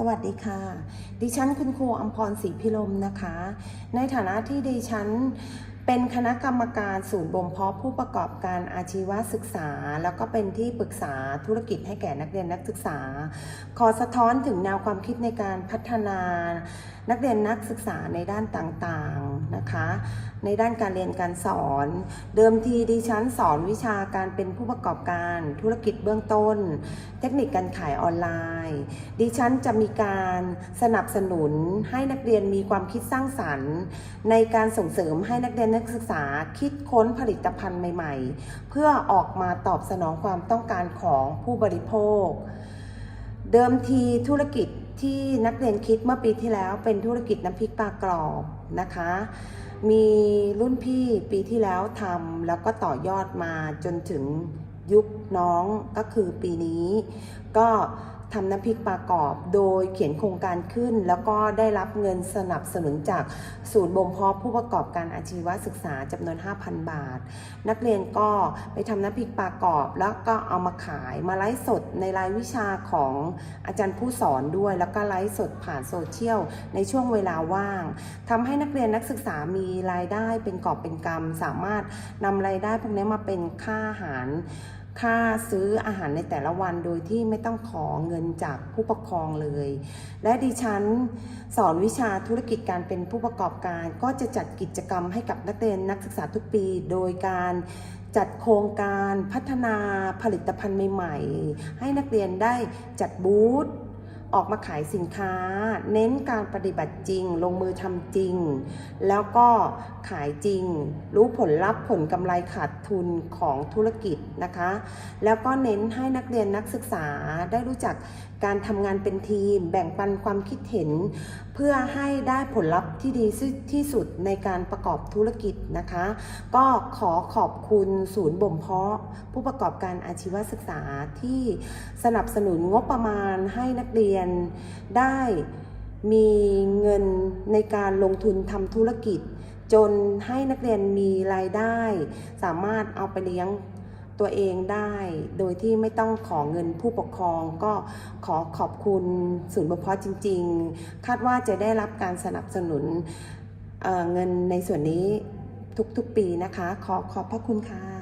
สวัสดีค่ะ ดิฉันคุณครูอมพรศรีพิรมนะคะ ในฐานะที่ดิฉันเป็นคณะกรรมการศูนย์บ่มเพาะผู้ประกอบการอาชีวศึกษา แล้วก็เป็นที่ปรึกษาธุรกิจให้แก่นักเรียนนักศึกษา ขอสะท้อนถึงแนวความคิดในการพัฒนา นักเรียนนักศึกษาในด้านต่างๆนะคะ ในด้านการเรียนการสอน เดิมทีดิฉันสอนวิชาการเป็นผู้ประกอบการธุรกิจเบื้องต้น เทคนิคการขายออนไลน์ ดิฉันจะมีการสนับสนุนให้นักเรียนมีความคิดสร้างสรรค์ ในการส่งเสริมให้นักเรียนนักศึกษาคิดค้นผลิตภัณฑ์ใหม่ ๆ เพื่อออกมาตอบสนองความต้องการของผู้บริโภค เดิมทีธุรกิจ ที่นักเรียนคิดเมื่อปีที่แล้วเป็นธุรกิจน้ำพริกปลากรอบนะคะ มีรุ่นพี่ปีที่แล้วทำแล้วก็ต่อยอดมาจนถึงยุคน้องก็คือปีนี้ ก็ ทำน้ำพริกปลากรอบ โดยเขียนโครงการขึ้น แล้วก็ได้รับเงินสนับสนุนจากศูนย์บ่มเพาะผู้ประกอบการอาชีวศึกษาจำนวน 5,000 บาท นักเรียนก็ไปทำน้ำพริกปลากรอบ แล้วก็เอามาขายมาไลฟ์สดในรายวิชาของอาจารย์ผู้สอนด้วย แล้วก็ไลฟ์สดผ่านโซเชียลในช่วงเวลาว่างทำให้นักเรียนนักศึกษามีรายได้เป็นกอบเป็นกำสามารถนำรายได้พวกนี้มาเป็นค่าอาหาร ค่าซื้ออาหารในแต่ละวันโดยที่ไม่ต้องขอเงินจากผู้ปกครองเลย และดิฉันสอนวิชาธุรกิจการเป็นผู้ประกอบการ ก็จะจัดกิจกรรมให้กับนักเรียนนักศึกษาทุกปี โดยการจัดโครงการพัฒนาผลิตภัณฑ์ใหม่ ๆ ให้นักเรียนได้จัดบูธออกมาขายสินค้า เน้นการปฏิบัติจริง ลงมือทำจริง แล้วก็ ขายจริง รู้ผลลัพธ์ผลกำไรขาดทุนของธุรกิจนะคะ แล้วก็เน้นให้นักเรียนนักศึกษาได้รู้จักการทำงานเป็นทีม แบ่งปันความคิดเห็น เพื่อให้ได้ผลลัพธ์ที่ดีที่สุดในการประกอบธุรกิจนะคะ ก็ขอขอบคุณศูนย์บ่มเพาะ ผู้ประกอบการอาชีวศึกษาที่สนับสนุนงบประมาณให้นักเรียนได้มีเงินในการลงทุนทำธุรกิจ จนให้นักเรียนมีรายได้ สามารถเอาไปเลี้ยงตัวเองได้ โดยที่ไม่ต้องขอเงินผู้ปกครอง ก็ขอขอบคุณศูนย์บ่มเพาะจริง ๆ คาดว่าจะได้รับการสนับสนุนเเงินในส่วนนี้ทุกๆปีนะคะ ขอขอบพระคุณค่ะ